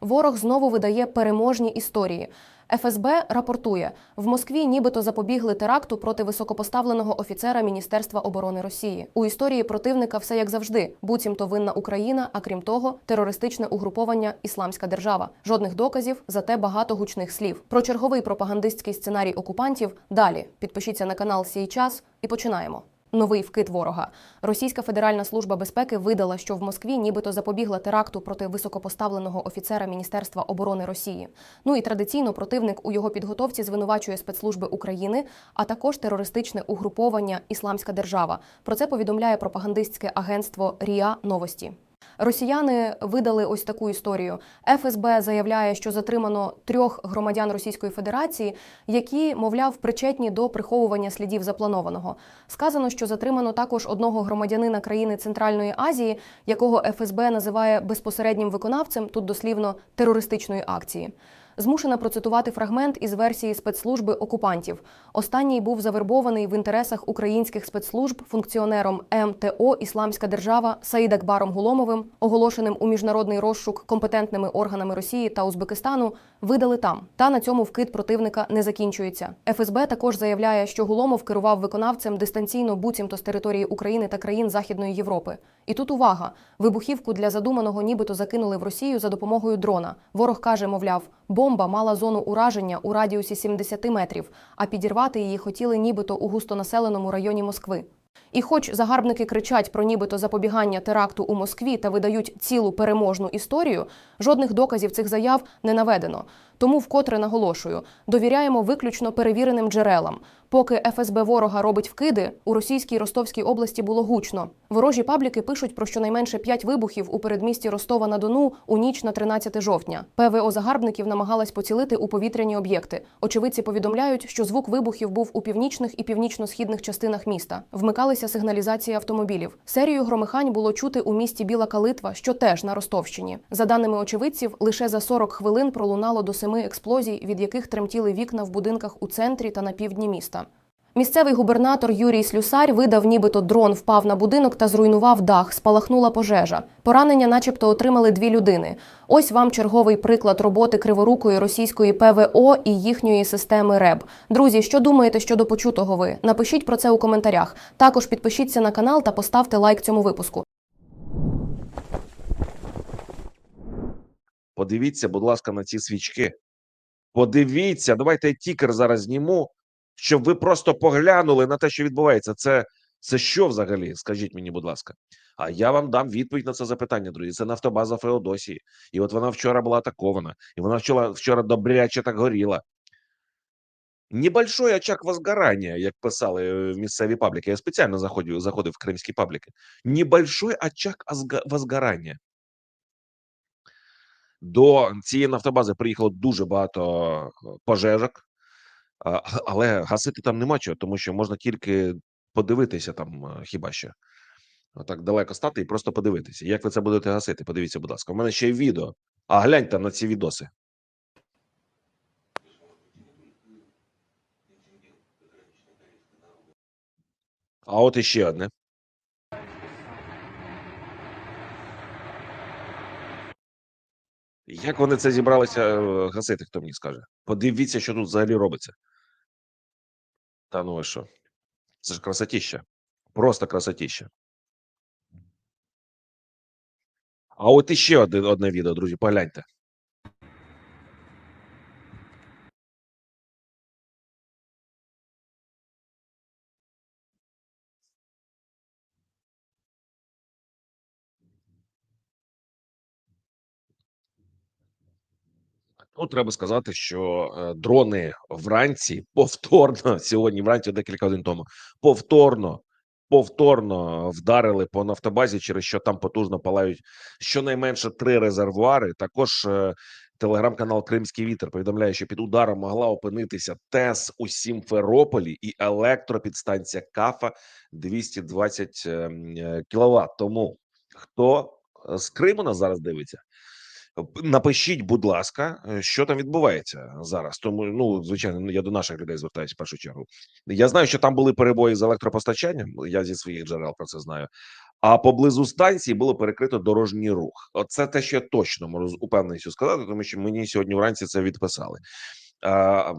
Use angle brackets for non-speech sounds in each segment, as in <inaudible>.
Ворог знову видає переможні історії. ФСБ рапортує, в Москві нібито запобігли теракту проти високопоставленого офіцера Міністерства оборони Росії. У історії противника все як завжди. Буцімто винна Україна, а крім того, терористичне угруповання Ісламська держава. Жодних доказів, зате багато гучних слів. Про черговий пропагандистський сценарій окупантів далі. Підпишіться на канал «Сій час» і починаємо. Новий вкид ворога. Російська Федеральна служба безпеки видала, що в Москві нібито запобігла теракту проти високопоставленого офіцера Міністерства оборони Росії. Ну і традиційно противник у його підготовці звинувачує спецслужби України, а також терористичне угруповання Ісламська держава. Про це повідомляє пропагандистське агентство Ріа Новості. Росіяни видали ось таку історію. ФСБ заявляє, що затримано трьох громадян Російської Федерації, які, мовляв, причетні до приховування слідів запланованого. Сказано, що затримано також одного громадянина країни Центральної Азії, якого ФСБ називає безпосереднім виконавцем, тут дослівно терористичної акції. Змушена процитувати фрагмент із версії спецслужби окупантів. Останній був завербований в інтересах українських спецслужб функціонером МТО Ісламська держава Саїдакбаром Гуломовим, оголошеним у міжнародний розшук компетентними органами Росії та Узбекистану, видали там. Та на цьому вкид противника не закінчується. ФСБ також заявляє, що Гуломов керував виконавцем дистанційно буцімто з території України та країн Західної Європи. І тут увага: вибухівку для задуманого нібито закинули в Росію за допомогою дрона. Ворог каже, мовляв, бомба мала зону ураження у радіусі 70 метрів, а підірвати її хотіли нібито у густонаселеному районі Москви. І хоч загарбники кричать про нібито запобігання теракту у Москві та видають цілу переможну історію, жодних доказів цих заяв не наведено. Тому вкотре наголошую: довіряємо виключно перевіреним джерелам. Поки ФСБ ворога робить вкиди, у російській Ростовській області було гучно. Ворожі пабліки пишуть про щонайменше п'ять вибухів у передмісті Ростова на Дону у ніч на 13 жовтня. ПВО загарбників намагалась поцілити у повітряні об'єкти. Очевидці повідомляють, що звук вибухів був у північних і північно-східних частинах міста. Вмикалися сигналізації автомобілів. Серію громихань було чути у місті Біла Калитва, що теж на Ростовщині. За даними очевидців, лише за 40 хвилин пролунало до семи експлозій, від яких тремтіли вікна в будинках у центрі та на півдні міста. Місцевий губернатор Юрій Слюсар видав, нібито дрон впав на будинок та зруйнував дах, спалахнула пожежа. Поранення, начебто, отримали дві людини. Ось вам черговий приклад роботи криворукої російської ПВО і їхньої системи РЕБ. Друзі, що думаєте щодо почутого ви? Напишіть про це у коментарях. Також підпишіться на канал та поставте лайк цьому випуску. Подивіться, будь ласка, на ці свічки. Подивіться, давайте я тікер зараз зніму, щоб ви просто поглянули на те, що відбувається. Це, це що взагалі? Скажіть мені, будь ласка. А я вам дам відповідь на це запитання, друзі. Це нафтобаза Феодосії. І от вона вчора була атакована, і вона вчора, вчора добряче так горіла. Небольшой очаг возгорання, як писали е, місцеві пабліки. Я спеціально заходив, заходив в кримські пабліки. Небольшой очаг возгорання. До цієї нафтобази приїхало дуже багато е, пожежок, але гасити там нема чого, тому що можна тільки подивитися там хіба що. Отак далеко стати і просто подивитися. Як ви це будете гасити? Подивіться, будь ласка. У мене ще є відео. А гляньте на ці відоси. А от іще одне. Як вони це зібралися е, гасити, хто мені скаже? Подивіться, що тут взагалі робиться. Та ну що? Це ж красотища. Просто красотища. А от іще одне, одне відео, друзі, погляньте. Тут треба сказати, що е, дрони вранці повторно <laughs> сьогодні, вранці декілька годин тому, повторно, повторно вдарили по нафтобазі, через що там потужно палають щонайменше три резервуари. Також е, телеграм-канал Кримський вітер повідомляє, що під ударом могла опинитися ТЕС у Сімферополі і електропідстанція КАФа 220 кВт. Тому хто е, з Криму нас зараз дивиться? Напишіть, будь ласка, е, що там відбувається зараз. Тому, ну звичайно, ну, я до наших людей звертаюся в першу чергу. Я знаю, що там були перебої з електропостачанням. Я зі своїх джерел про це знаю. А поблизу станції було перекрито дорожній рух. Оце те, що я точно можу з упевненістю сказати, тому що мені сьогодні вранці це відписали. А,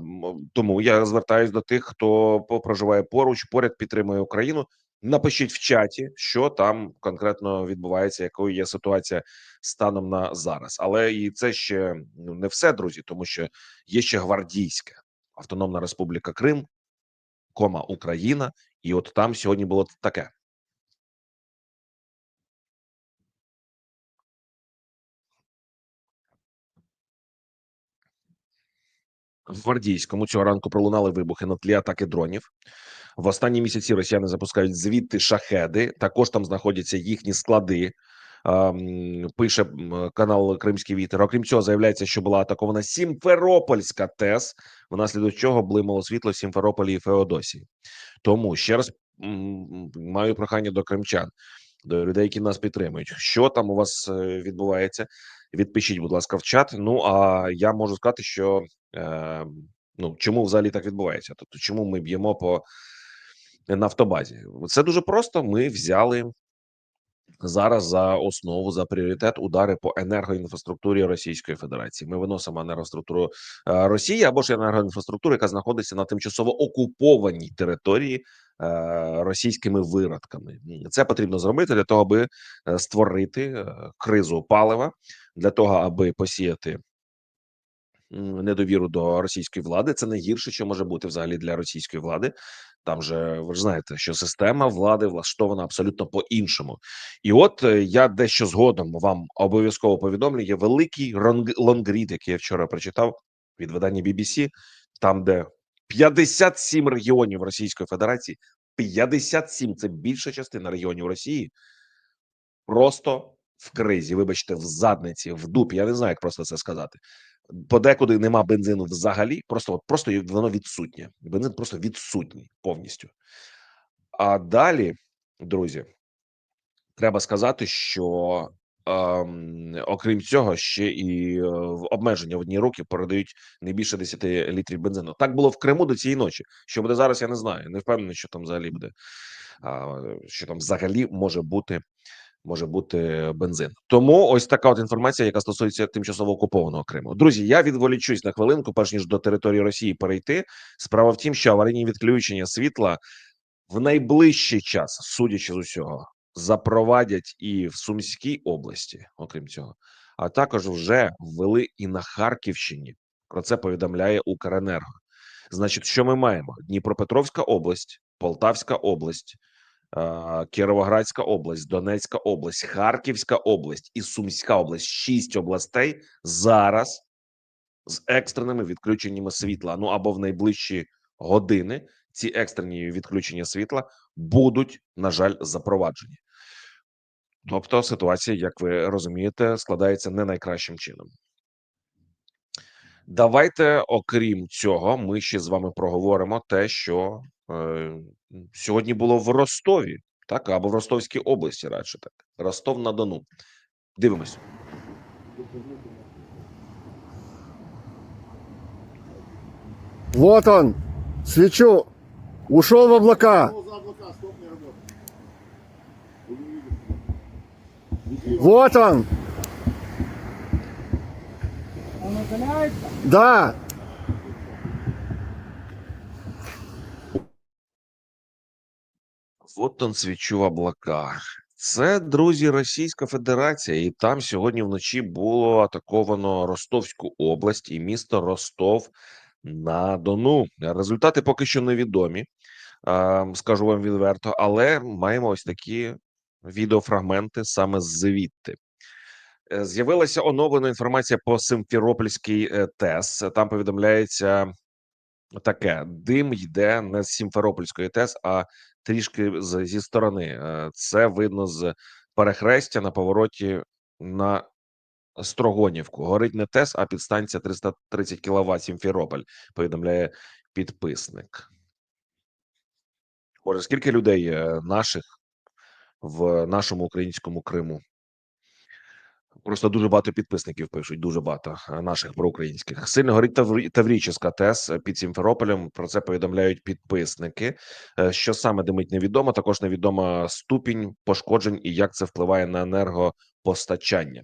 тому я звертаюсь до тих, хто проживає поруч, поряд підтримує Україну. Напишіть в чаті, що там конкретно відбувається, якою є ситуація станом на зараз. Але і це ще ну не все, друзі, тому що є ще гвардійське Автономна Республіка Крим, кома Україна, і от там сьогодні було таке. В Гвардійському цього ранку пролунали вибухи на тлі атаки дронів. В останні місяці росіяни запускають звідти шахеди. Також там знаходяться їхні склади. Пише канал Кримський вітер. Окрім цього, заявляється, що була атакована Сімферопольська ТЕС, внаслідок чого блимало світло в Сімферополі і Феодосії. Тому ще раз маю прохання до кримчан, до людей, які нас підтримують. Що там у вас е, відбувається? Відпишіть, будь ласка, в чат. Ну а я можу сказати, що е, ну чому взагалі так відбувається? Тобто, чому ми б'ємо по нафтобазі? Це дуже просто. Ми взяли зараз за основу за пріоритет удари по енергоінфраструктурі Російської Федерації. Ми виносимо енергоструктуру е, Росії або ж енергоінфраструктуру, яка знаходиться на тимчасово окупованій території е, російськими виродками. Це потрібно зробити для того, аби е, створити кризу палива, для того, аби посіяти недовіру до російської влади. Це найгірше, що може бути взагалі для російської влади. Там же ви ж знаєте, що система влади влаштована абсолютно по-іншому. І от е, я дещо згодом вам обов'язково повідомлю. Є великий лонгрід, який я вчора прочитав від видання BBC, там, де 57 регіонів Російської Федерації, 57 – це більша частина регіонів Росії, просто в кризі. Вибачте, в задниці, в дупі. Я не знаю, як просто це сказати. Подекуди нема бензину взагалі. Просто от просто воно відсутнє. Бензин просто відсутній повністю. А далі, друзі, треба сказати, що ем, окрім цього, ще і е, в обмеження в одні руки передають не більше 10 літрів бензину. Так було в Криму до цієї ночі. Що буде зараз, я не знаю. Не впевнений, що там взагалі буде. А, що там взагалі може бути може бути бензин. Тому ось така от інформація, яка стосується тимчасово окупованого Криму. Друзі, я відволічусь на хвилинку, перш ніж до території Росії перейти. Справа в тім, що аварійні відключення світла в найближчий час, судячи з усього, запровадять і в Сумській області, окрім цього, а також вже ввели і на Харківщині. Про це повідомляє Укренерго. Значить, що ми маємо? Дніпропетровська область, Полтавська область, Кіровоградська область, Донецька область, Харківська область і Сумська область. Шість областей зараз з екстреними відключеннями світла. Ну або в найближчі години ці екстрені відключення світла будуть, на жаль, запроваджені. Тобто ситуація, як ви розумієте, складається не найкращим чином. Давайте, окрім цього, ми ще з вами проговоримо те, що сьогодні було в Ростові, так або в Ростовській області, радше так. Ростов на Дону. Дивимось. Вот он, свечу, ушел в облака. Вот он. Да, Вот он свічу в облаках. Це друзі Російська Федерація, і там сьогодні вночі було атаковано Ростовську область і місто Ростов на Дону. Результати поки що невідомі, скажу вам відверто, але маємо ось такі відеофрагменти саме звідти. Е, З'явилася оновлена інформація по Симферопольській е, ТЕС. Там повідомляється таке: дим йде не з Сімферопольської ТЕС, а трішки зі сторони. Е, Це видно з перехрестя на повороті на Строгонівку. Горить не ТЕС, а підстанція 330 кВт Сімферополь, повідомляє підписник. Боже, скільки людей е, наших в нашому українському Криму? Просто дуже багато підписників пишуть, дуже багато е, наших проукраїнських. Сильно горить Таврі- Таврійська ТЕС під Сімферополем. Про це повідомляють підписники. Е, Що саме димить, невідомо. Також невідома ступінь пошкоджень і як це впливає на енергопостачання.